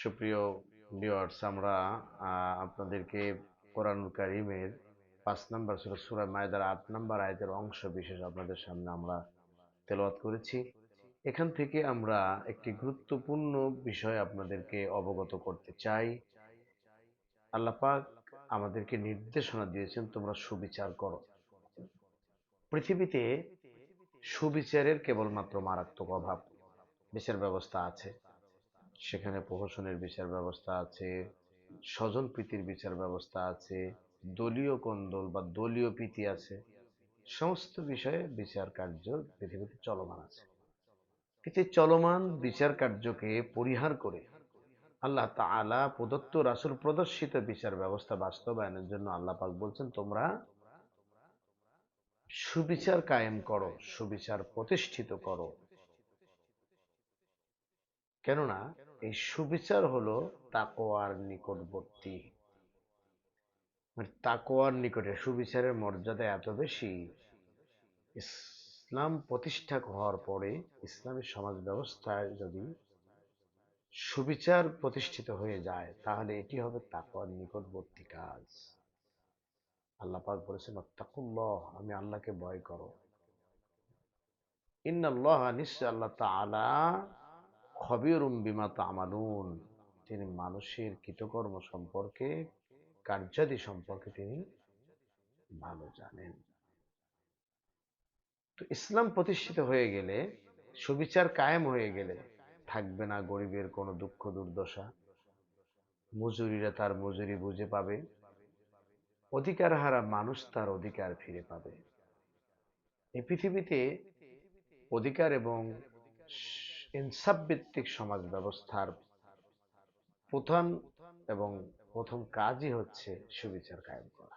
সুপ্রিয় ভিউয়ার্স আমরা আপনাদেরকে কোরআনুল কারিমের পাঁচ নম্বর সুরা সুরা মায়দার আট নম্বর আয়াতের অংশ বিশেষ আপনাদের সামনে আমরা তেলাওয়াত করেছি। এখান থেকে আমরা একটি গুরুত্বপূর্ণ বিষয় আপনাদেরকে অবগত করতে চাই। আল্লাহ পাক আমাদেরকে নির্দেশনা দিয়েছেন, তোমরা সুবিচার করো। পৃথিবীতে সুবিচারের কেবলমাত্র মারাত্মক অভাব, বিচার ব্যবস্থা আছে। সেখানে প্রহসনের বিচার ব্যবস্থা আছে, স্বজন প্রীতির বিচার ব্যবস্থা আছে, দলীয় কন্দল বা দলীয় প্রীতি আছে, সমস্ত বিষয়ে বিচার কার্য পৃথিবীতে চলমান আছে। কিন্তু চলমান বিচার কার্যকে পরিহার করে আল্লাহ তাআলা প্রদত্ত রাসূল প্রদর্শিত বিচার ব্যবস্থা বাস্তবায়নের জন্য আল্লাহ পাক বলছেন, তোমরা সুবিচার কায়েম করো, সুবিচার প্রতিষ্ঠিত করো। কেননা এই সুবিচার হলো তাকোয়ার নিকটবর্তী। মানে তাকোয়ার নিকটে সুবিচারের মর্যাদা এত বেশি, ইসলাম প্রতিষ্ঠা হওয়ার পরে ইসলামী সমাজ ব্যবস্থায় যদি সুবিচার প্রতিষ্ঠিত হয়ে যায়, তাহলে এটি হবে তাকওয়ার নিকটবর্তী কাজ। আল্লাহ পাক বলেছেন অত্তাকুল্লাহ আমি আল্লাহকে ভয় করো। ইন্নাল্লাহ নিশ্চয় আল্লাহ তাআলা খবিরুম বিমা তামালুন। তিনি মানুষের কৃতকর্ম সম্পর্কে, কার্যাদি সম্পর্কে তিনি ভালো জানেন। তো ইসলাম প্রতিষ্ঠিত হয়ে গেলে, সুবিচার কায়েম হয়ে গেলে থাকবে না গরিবের কোনো দুঃখ দুর্দশা। মজুরিরা তার মজুরি বুঝে পাবে। অধিকার হারা মানুষ তার অধিকার ফিরে পাবে। এই পৃথিবীতে অধিকার এবং ইনসাফ ভিত্তিক সমাজ ব্যবস্থার প্রধান এবং প্রথম কাজই হচ্ছে সুবিচার কায়েম করা।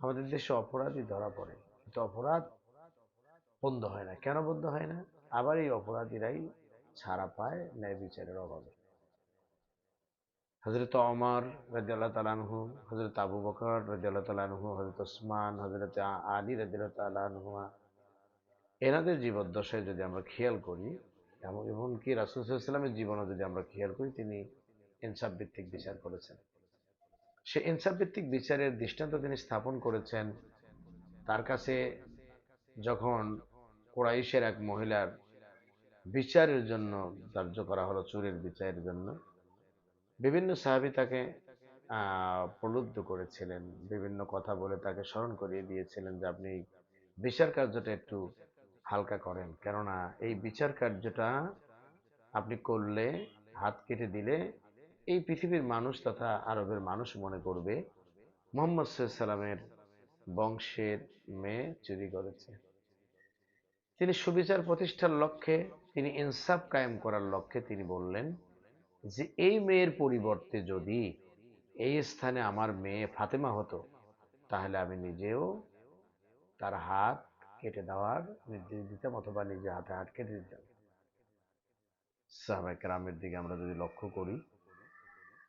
আমাদের দেশে অপরাধী ধরা পড়ে, কিন্তু অপরাধ বন্ধ হয় না। কেন বন্ধ হয় না? আবার এই অপরাধীরাই ছাড়া পায় ন্যায় বিচারের অভাবে। হজরত অমর রাজিয়াল্লাহ তালানহু হজরত আবু বকর রাজিয়াল্লাহ তালানহু হজরত ওসমান হজরত আলী রাজিয়াল্লাহ তালানহুয়া এনাদের জীবদ্দশায় যদি আমরা খেয়াল করি, এবং এমনকি রাসুলসাল্লামের জীবনে যদি আমরা খেয়াল করি, তিনি ইনসাফ ভিত্তিক বিচার করেছেন। সে ইনসাফ ভিত্তিক বিচারের দৃষ্টান্ত তিনি স্থাপন করেছেন তার কাছে যখন কোরাইশের এক মহিলার বিচারের জন্য ধার্য করা হলো, চুরির বিচারের জন্য, বিভিন্ন সাহাবি তাকে প্রলুব্ধ করেছিলেন, বিভিন্ন কথা বলে তাকে স্মরণ করিয়ে দিয়েছিলেন যে আপনি বিচার কার্যটা একটু হালকা করেন। কেননা এই বিচার কার্যটা আপনি করলে, হাত কেটে দিলে এই পৃথিবীর মানুষ তথা আরবের মানুষ মনে করবে মোহাম্মদ সাল্লামের বংশের মেয়ে চুরি করেছে। তিনি সুবিচার প্রতিষ্ঠার লক্ষ্যে, তিনি ইনসাফ কায়েম করার লক্ষ্যে তিনি বললেন যে, এই মেয়ের পরিবর্তে যদি এই স্থানে আমার মেয়ে ফাতেমা হতো, তাহলে আমি নিজেও তার হাত কেটে দেওয়ার নির্দেশ দিতাম অথবা নিজে হাতে হাত কেটে দিতাম। সাহাবাই কেরামের দিকে আমরা যদি লক্ষ্য করি,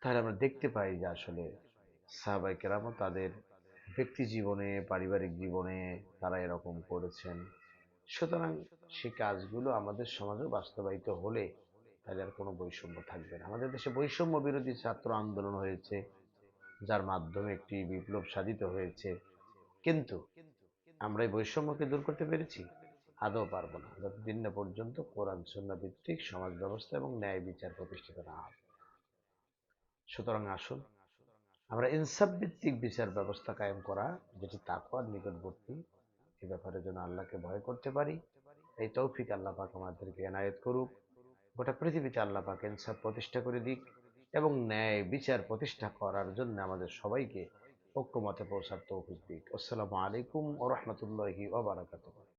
তাহলে আমরা দেখতে পাই যে আসলে সাহাবাই কেরামও তাদের ব্যক্তি জীবনে, পারিবারিক জীবনে তারা এরকম করেছেন। সুতরাং সেই কাজগুলো আমাদের সমাজে বাস্তবায়িত হলে তাহলে আর কোনো বৈষম্য থাকবে না। আমাদের দেশে বৈষম্য বিরোধী ছাত্র আন্দোলন হয়েছে, যার মাধ্যমে একটি বিপ্লব সাধিত হয়েছে। কিন্তু আমরা এই বৈষম্যকে দূর করতে পেরেছি? আদৌ পারব না। যতদিন না পর্যন্ত কোরআন, সন্না ভিত্তিক সমাজ ব্যবস্থা এবং ন্যায় বিচার প্রতিষ্ঠিত না হবে সুতরাং আসুন, আমরা ইনসাফ ভিত্তিক বিচার ব্যবস্থা কায়েম করা, যেটি তাকওয়ার নিকটবর্তী, এ ব্যাপারে যেন আল্লাহকে ভয় করতে পারি, এই তৌফিক আল্লাহ পাক আমাদেরকে এনায়েত করুক। গোটা পৃথিবীতে আল্লাহ পাক ইনসাফ প্রতিষ্ঠা করে দিক এবং ন্যায় বিচার প্রতিষ্ঠা করার জন্য আমাদের সবাইকে ঐক্যমতে পৌঁছার তৌফিক দিক। আসসালামু আলাইকুম ও ওবরাকাতুহ